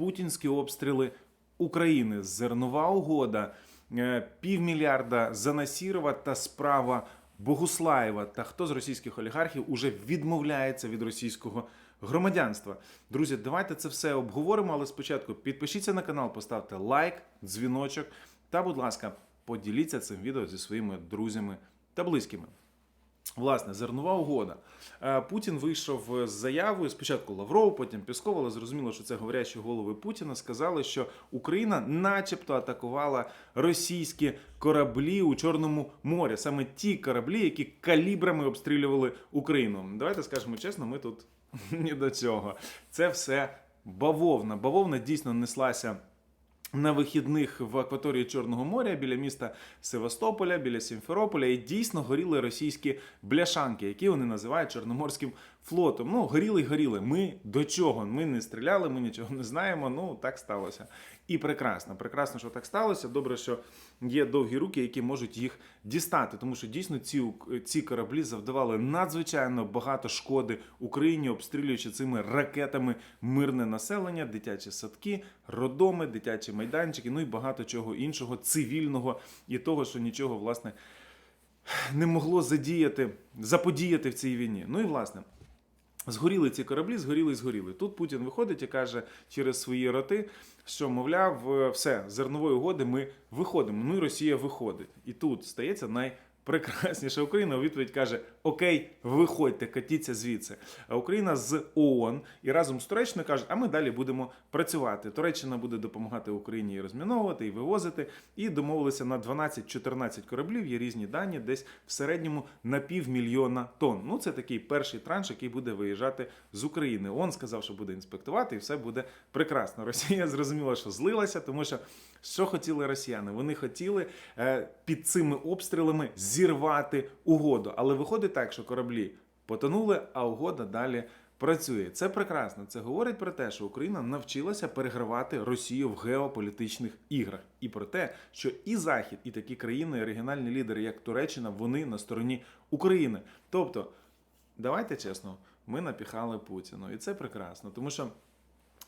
путінські обстріли України, зернова угода, е, півмільярда за Насірова та справа Богуслаєва та хто з російських олігархів уже відмовляється від російського громадянства. Друзі, давайте це все обговоримо, але спочатку підпишіться на канал, поставте лайк, дзвіночок та, будь ласка, поділіться цим відео зі своїми друзями та близькими. Власне, зернова угода. Е, Путін вийшов з заявою. Спочатку Лавров, потім Пісков, але зрозуміло, що це говорячі голови Путіна. Сказали, що Україна, начебто, атакувала російські кораблі у Чорному морі. Саме ті кораблі, які калібрами обстрілювали Україну. Давайте скажемо чесно, ми тут ні до цього. Це все бавовна. Бавовна дійсно неслася. На вихідних в акваторії Чорного моря біля міста Севастополя, біля Сімферополя, і дійсно горіли російські бляшанки, які вони називають Чорноморським флотом. Ну, горіли й горіли. Ми до чого? Ми не стріляли, ми нічого не знаємо. Ну так сталося. І прекрасно, прекрасно, що так сталося. Добре, що є довгі руки, які можуть їх дістати, тому що дійсно ці, ці кораблі завдавали надзвичайно багато шкоди Україні, обстрілюючи цими ракетами мирне населення, дитячі садки, родоми, дитячі майданчики, ну і багато чого іншого, цивільного і того, що нічого власне не могло задіяти, заподіяти в цій війні. Ну і власне. Згоріли ці кораблі, згоріли згоріли. Тут Путін виходить і каже через свої роти, що мовляв, е, все, зернової угоди ми виходимо. Ну і Росія виходить. І тут стається найпрекрасніша Україна. У відповідь каже: Окей, виходьте, катіться звідси. А Україна з ООН і разом з Туреччиною кажуть, а ми далі будемо працювати. Туреччина буде допомагати Україні і розміновувати, і вивозити. І домовилися на 12-14 кораблів. Є різні дані, десь в середньому на півмільйона тонн. Ну це такий перший транш, який буде виїжджати з України. ООН сказав, що буде інспектувати, і все буде прекрасно. Росія зрозуміла, що злилася, тому що що хотіли росіяни? Вони хотіли е, під цими обстрілами зірвати угоду. Але виходить так, що кораблі потонули, а угода далі працює. Це прекрасно. Це говорить про те, що Україна навчилася перегравати Росію в геополітичних іграх, і про те, що і Захід, і такі країни, і регіональні лідери, як Туреччина, вони на стороні України. Тобто, давайте чесно, ми напіхали Путіну, і це прекрасно, тому що.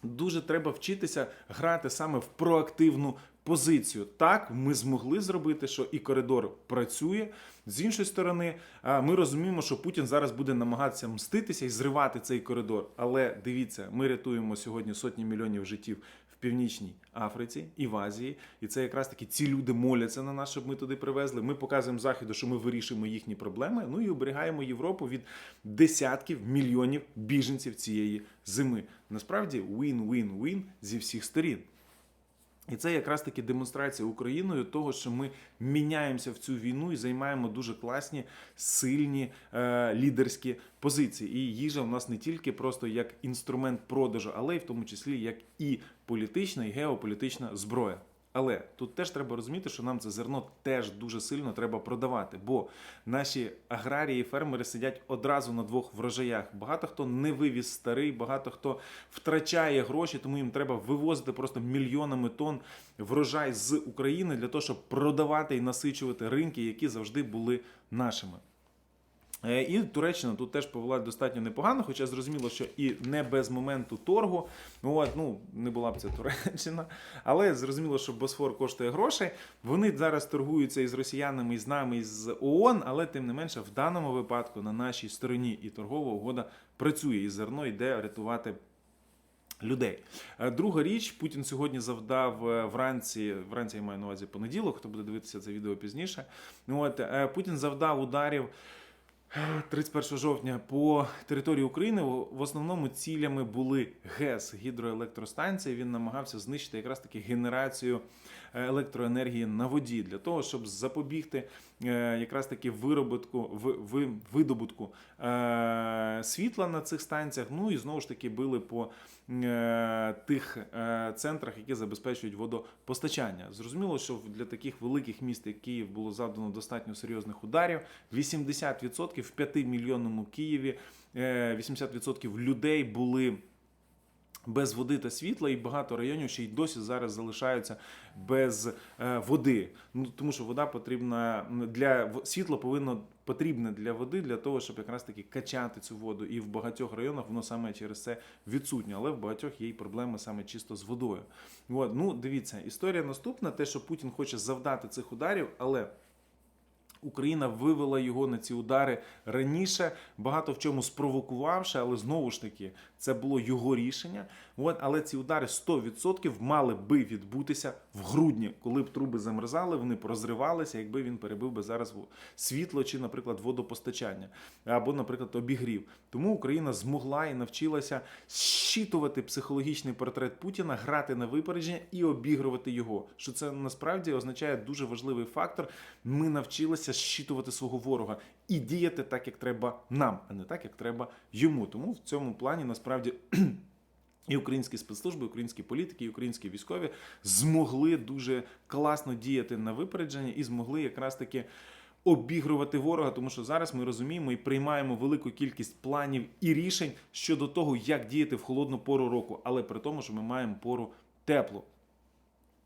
Дуже треба вчитися грати саме в проактивну позицію. Так, ми змогли зробити, що і коридор працює. З іншої сторони, ми розуміємо, що Путін зараз буде намагатися мститися і зривати цей коридор. Але дивіться, ми рятуємо сьогодні сотні мільйонів життів північній Африці і в Азії. І це якраз таки ці люди моляться на нас, щоб ми туди привезли. Ми показуємо заходу, що ми вирішуємо їхні проблеми. Ну і оберігаємо Європу від десятків мільйонів біженців цієї зими. Насправді, win-win-win зі всіх сторін. І це якраз таки демонстрація Україною того, що ми міняємося в цю війну і займаємо дуже класні, сильні е, лідерські позиції. І їжа у нас не тільки просто як інструмент продажу, але й в тому числі як і політична, і геополітична зброя. Але тут теж треба розуміти, що нам це зерно теж дуже сильно треба продавати, бо наші аграрії фермери сидять одразу на двох врожаях. Багато хто не вивіз старий, багато хто втрачає гроші, тому їм треба вивозити просто мільйонами тонн врожай з України для того, щоб продавати і насичувати ринки, які завжди були нашими. Е, І Туреччина тут теж повела достатньо непогано, хоча зрозуміло, що і не без моменту торгу. От, ну не була б це Туреччина, але зрозуміло, що Босфор коштує грошей. Вони зараз торгуються із росіянами, і з нами, і з ООН, але тим не менше, в даному випадку на нашій стороні і торгова угода працює, і зерно йде рятувати. Людей. Е, Друга річ, Путін сьогодні завдав е, вранці, вранці я маю на увазі понеділок, хто буде дивитися це відео пізніше. От, Путін завдав ударів 31 жовтня по території України. В основному цілями були ГЕС, гідроелектростанції. Він намагався знищити якраз таки генерацію електроенергії на воді для того, щоб запобігти е, якраз таки виробітку, ви- ви- видобутку е, світла на цих станціях. Ну і знову ж таки били по е, тих центрах, які забезпечують водопостачання. Зрозуміло, що для таких великих міст, як Київ, було завдано достатньо серйозних ударів. 80% в 5-мільйонному Києві, е, 80% людей були без води та світла, і багато районів ще й досі зараз залишаються без е, води. Ну тому що вода потрібна для світло повинно потрібне для води для того, щоб якраз таки качати цю воду. І в багатьох районах воно саме через це відсутнє, але в багатьох є й проблеми саме чисто з водою. От, ну дивіться, історія наступна: те, що Путін хоче завдати цих ударів, але. Україна вивела його на ці удари раніше, багато в чому спровокувавши, але знову ж таки це було його рішення. От, але ці удари 100% мали би відбутися в грудні, коли б труби замерзали, вони б розривалися, якби він перебив би зараз світло чи, наприклад, водопостачання або, наприклад, обігрів. Тому Україна змогла і навчилася щитувати психологічний портрет Путіна, грати на випередження і обігрувати його. Що це насправді означає дуже важливий фактор. Ми навчилися щитувати свого ворога і діяти так, як треба нам, а не так, як треба йому. Тому в цьому плані насправді. І українські спецслужби, українські політики, і українські військові змогли дуже класно діяти на випередження і змогли якраз таки обігрувати ворога, тому що зараз ми розуміємо і приймаємо велику кількість планів і рішень щодо того, як діяти в холодну пору року, але при тому, що ми маємо пору теплу.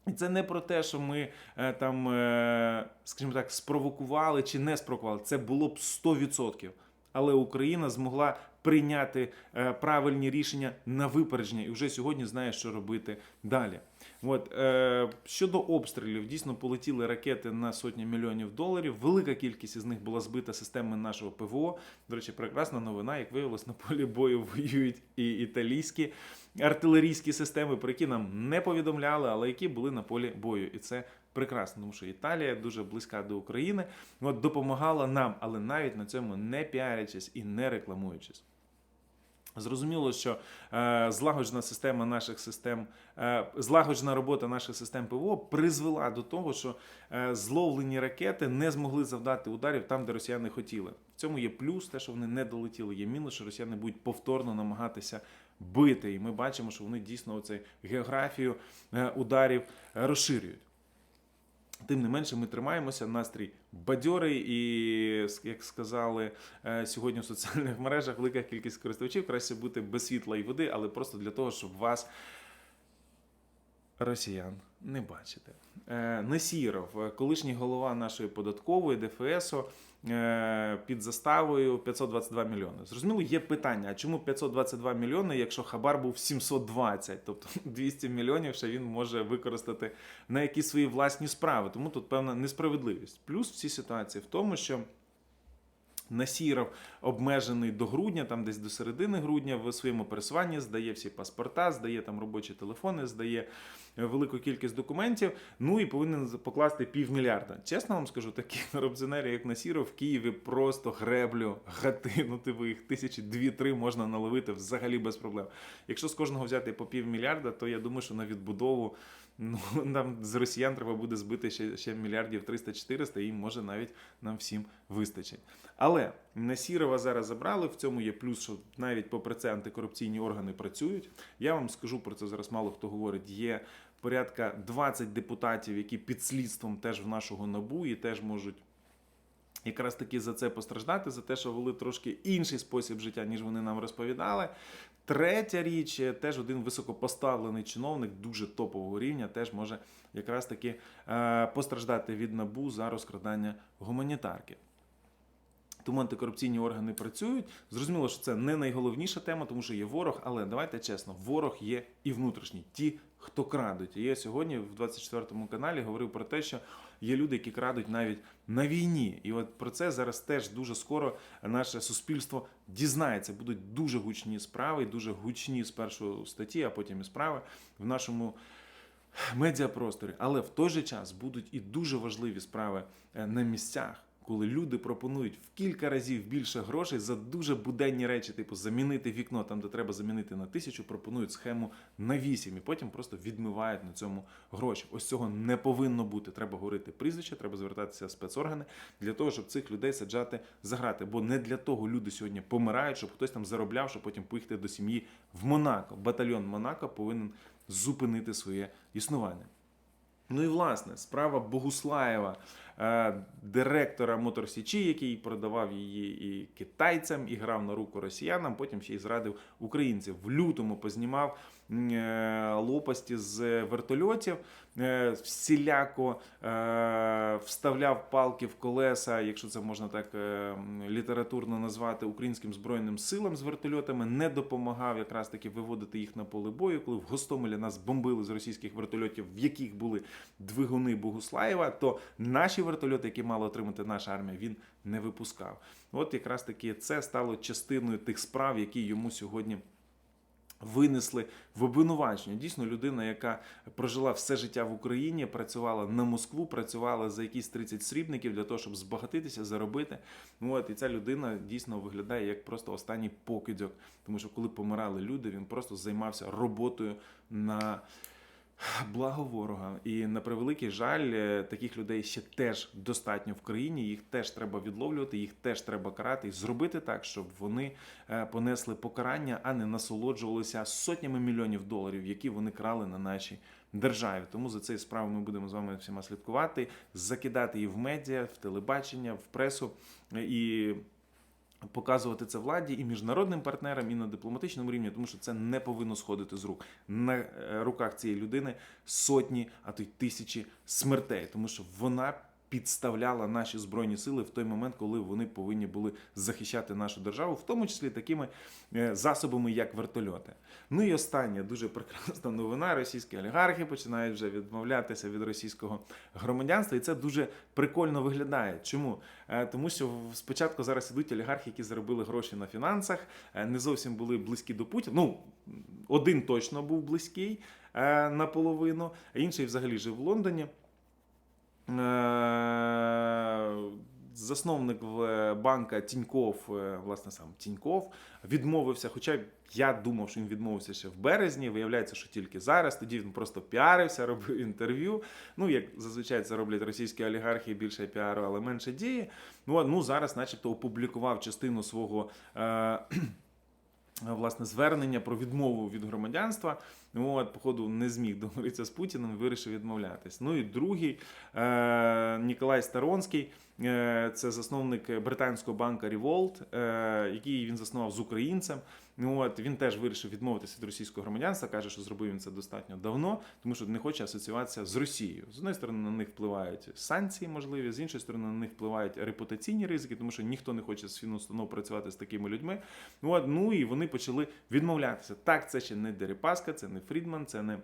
І це не про те, що ми е, там, е, скажімо так, спровокували чи не спровокували. Це було б 100%. Але Україна змогла прийняти е, правильні рішення на випередження і вже сьогодні знає, що робити далі. От е, щодо обстрілів, дійсно полетіли ракети на сотні мільйонів доларів. Велика кількість із них була збита системи нашого ПВО. До речі, прекрасна новина, як виявилось, на полі бою воюють і італійські артилерійські системи, про які нам не повідомляли, але які були на полі бою. І це прекрасно, тому що Італія дуже близька до України, от допомагала нам, але навіть на цьому не піарячись і не рекламуючись. Зрозуміло, що е, злагоджена система наших систем, е, злагоджена робота наших систем ПВО призвела до того, що е, зловлені ракети не змогли завдати ударів там, де росіяни хотіли. В цьому є плюс, те, що вони не долетіли. Є мінус, що росіяни будуть повторно намагатися бити. І ми бачимо, що вони дійсно оцей географію е, ударів е, розширюють. Тим не менше, ми тримаємося, настрій бадьорий, і як сказали е, сьогодні в соціальних мережах, велика кількість користувачів. Краще бути без світла і води, але просто для того, щоб вас росіян не бачити. Е, Несіров, е, колишній голова нашої податкової ДФСу, е, під заставою 522 мільйони. Зрозуміло, є питання: а чому 522 мільйони, якщо хабар був 720? Тобто 200 мільйонів ще він може використати на якісь свої власні справи. Тому тут певна несправедливість. Плюс в цій ситуації в тому, що. Насіров обмежений до грудня, там десь до середини грудня в своєму пересуванні здає всі паспорта, здає там робочі телефони, здає велику кількість документів. Ну і повинен покласти півмільярда. Чесно вам скажу, такі корупціонери, як Насіров, в Києві просто греблю, гати, ну типу їх тисячі дві-три можна наловити взагалі без проблем. Якщо з кожного взяти по півмільярда, то я думаю, що на відбудову. Ну, нам з росіян треба буде збити ще, ще мільярдів 300-400, і може навіть нам всім вистачить. Але Насірова зараз забрали. В цьому є плюс, що навіть попри це антикорупційні органи працюють. Я вам скажу про це зараз. Мало хто говорить. Є порядка 20 депутатів, які під слідством теж в нашого набу і теж можуть. Якраз таки за це постраждати, за те, що вели трошки інший спосіб життя, ніж вони нам розповідали. Третя річ, е, теж один високопоставлений чиновник дуже топового рівня, теж може якраз таки е, постраждати від набу за розкрадання гуманітарки. Тому антикорупційні органи працюють. Зрозуміло, що це не найголовніша тема, тому що є ворог, але давайте чесно, ворог є і внутрішній, ті, хто крадуть. І я сьогодні в 24 каналі говорив про те, що є люди, які крадуть навіть на війні. І от про це зараз теж дуже скоро наше суспільство дізнається. Будуть дуже гучні справи, дуже гучні спершу статті, а потім і справи в нашому медіапросторі. Але в той же час будуть і дуже важливі справи е, на місцях. Коли люди пропонують в кілька разів більше грошей за дуже буденні речі, типу замінити вікно там, де треба замінити на тисячу, пропонують схему на вісім і потім просто відмивають на цьому гроші. Ось цього не повинно бути. Треба говорити прізвище, треба звертатися в спецоргани для того, щоб цих людей саджати за грати. Бо не для того люди сьогодні помирають, щоб хтось там заробляв, щоб потім поїхати до сім'ї в Монако. Батальйон Монако повинен зупинити своє існування. Ну і власне справа Богуслаєва. Е, директора Моторсічі, який продавав її і китайцям, і грав на руку росіянам. Потім ще й зрадив українців. В лютому познімав е, лопасті з вертольотів, всіляко е, вставляв палки в колеса, якщо це можна так е, літературно назвати, українським збройним силам з вертольотами, не допомагав якраз таки виводити їх на поле бою, коли в Гостомелі нас бомбили з російських вертольотів, в яких були двигуни Богуслаєва, то наші вертольоти, які мала отримати наша армія, він не випускав. От якраз таки це стало частиною тих справ, які йому сьогодні. Винесли в обвинувачення. Дійсно, людина, яка прожила все життя в Україні, працювала на Москву, працювала за якісь 30 срібників для того, щоб збагатитися, заробити. Ну от і ця людина дійсно виглядає як просто останній покидьок. Тому що коли помирали люди, він просто займався роботою на благо ворога. І на превеликий жаль, е, таких людей ще теж достатньо в країні. Їх теж треба відловлювати, їх теж треба карати і зробити так, щоб вони е, понесли покарання, а не насолоджувалися сотнями мільйонів доларів, які вони крали на нашій державі. Тому за цією справою ми будемо з вами всіма слідкувати, закидати її в медіа, в телебачення, в пресу е, і. Показувати це владі і міжнародним партнерам, і на дипломатичному рівні, тому що це не повинно сходити з рук. На е, руках цієї людини сотні, а то й тисячі смертей, тому що вона підставляла наші збройні сили в той момент, коли вони повинні були захищати нашу державу, в тому числі такими е, засобами, як вертольоти. Ну і остання дуже прекрасна новина: російські олігархи починають вже відмовлятися від російського громадянства, і це дуже прикольно виглядає. Чому? Е, Тому що спочатку зараз ідуть олігархи, які заробили гроші на фінансах, е, не зовсім були близькі до Путіна. Ну, один точно був близький наполовину, а інший взагалі жив в Лондоні. Е, Засновник банка Тіньков, е, власне сам Тіньков, відмовився. Хоча я думав, що він відмовився ще в березні. Виявляється, що тільки зараз. Тоді він просто піарився, робив інтерв'ю. Ну, як зазвичай це роблять російські олігархи, більше піару, але менше дії. Ну, ну зараз, начебто, опублікував частину свого. Е- Власне, звернення про відмову від громадянства. От, походу, не зміг договоритися з Путіним, вирішив відмовлятись. Ну і другий е, Ніколай Старонський, е, це засновник британського банка Revolt, е, який він заснував з українцем. Ну, От, він теж вирішив відмовитися від російського громадянства, каже, що зробив він це достатньо давно, тому що не хоче асоціюватися з Росією. З однієї сторони, на них впливають санкції, можливі, з іншої сторони, на них впливають репутаційні ризики, тому що ніхто не хоче з фінустанов працювати з такими людьми. Ну, от, ну і вони почали відмовлятися. Так, це ще не Дерипаска, це не Фрідман, це не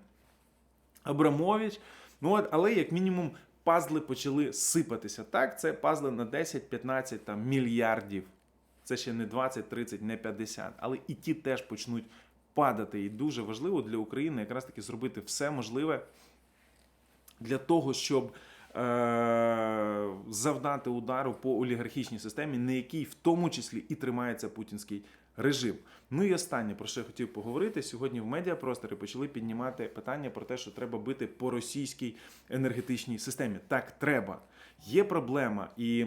Абрамович. Ну, от, але як мінімум. Пазли почали сипатися. Так, це пазли на 10-15 там, мільярдів. Це ще не 20, 30, не 50. Але і ті теж почнуть падати. І дуже важливо для України якраз таки зробити все можливе для того, щоб завдати удару по олігархічній системі, на якій в тому числі і тримається путінський режим. Ну і останнє, про що я хотів поговорити, сьогодні в медіапросторі почали піднімати питання про те, що треба бити по російській енергетичній системі. Так, треба. Є проблема і.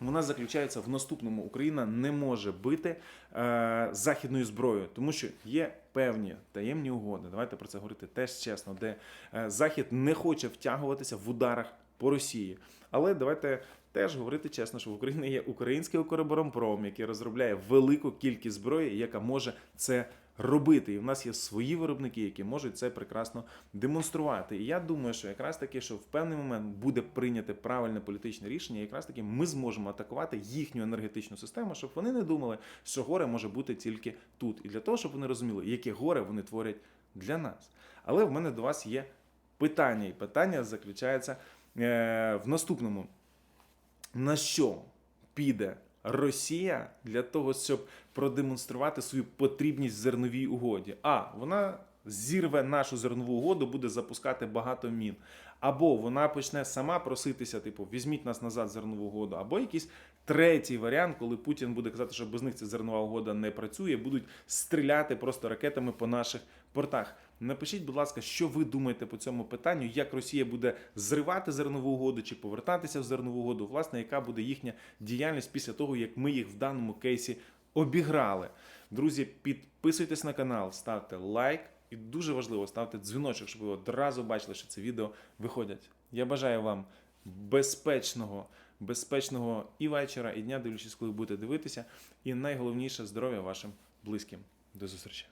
Вона заключається в наступному: Україна не може бити е, західною зброєю, тому що є певні таємні угоди. Давайте про це говорити теж чесно, де е, Захід не хоче втягуватися в ударах по Росії. Але давайте теж говорити чесно, що в Україні є український Укроборонпром, який розробляє велику кількість зброї, яка може це робити. І в нас є свої виробники, які можуть це прекрасно демонструвати. І я думаю, що якраз таки, що в певний момент буде прийняте правильне політичне рішення, якраз таки ми зможемо атакувати їхню енергетичну систему, щоб вони не думали, що горе може бути тільки тут. І для того, щоб вони розуміли, яке горе вони творять для нас. Але в мене до вас є питання, і питання заключається в наступному: на що піде Росія для того, щоб продемонструвати свою потрібність зерновій угоді? А вона зірве нашу зернову угоду, буде запускати багато мін. Або вона почне сама проситися, типу, візьміть нас назад зернову угоду, або якийсь третій варіант, коли Путін буде казати, що без них ця зернова угода не працює, будуть стріляти просто ракетами по наших портах. Напишіть, будь ласка, що ви думаєте по цьому питанню, як Росія буде зривати зернову угоду чи повертатися в зернову угоду, власне, яка буде їхня діяльність після того, як ми їх в даному кейсі обіграли. Друзі, підписуйтесь на канал, ставте лайк. І дуже важливо ставте дзвіночок, щоб ви одразу бачили, що це відео виходять. Я бажаю вам безпечного, безпечного і вечора, і дня, дивлячись, коли будете дивитися. І найголовніше здоров'я вашим близьким. До зустрічі.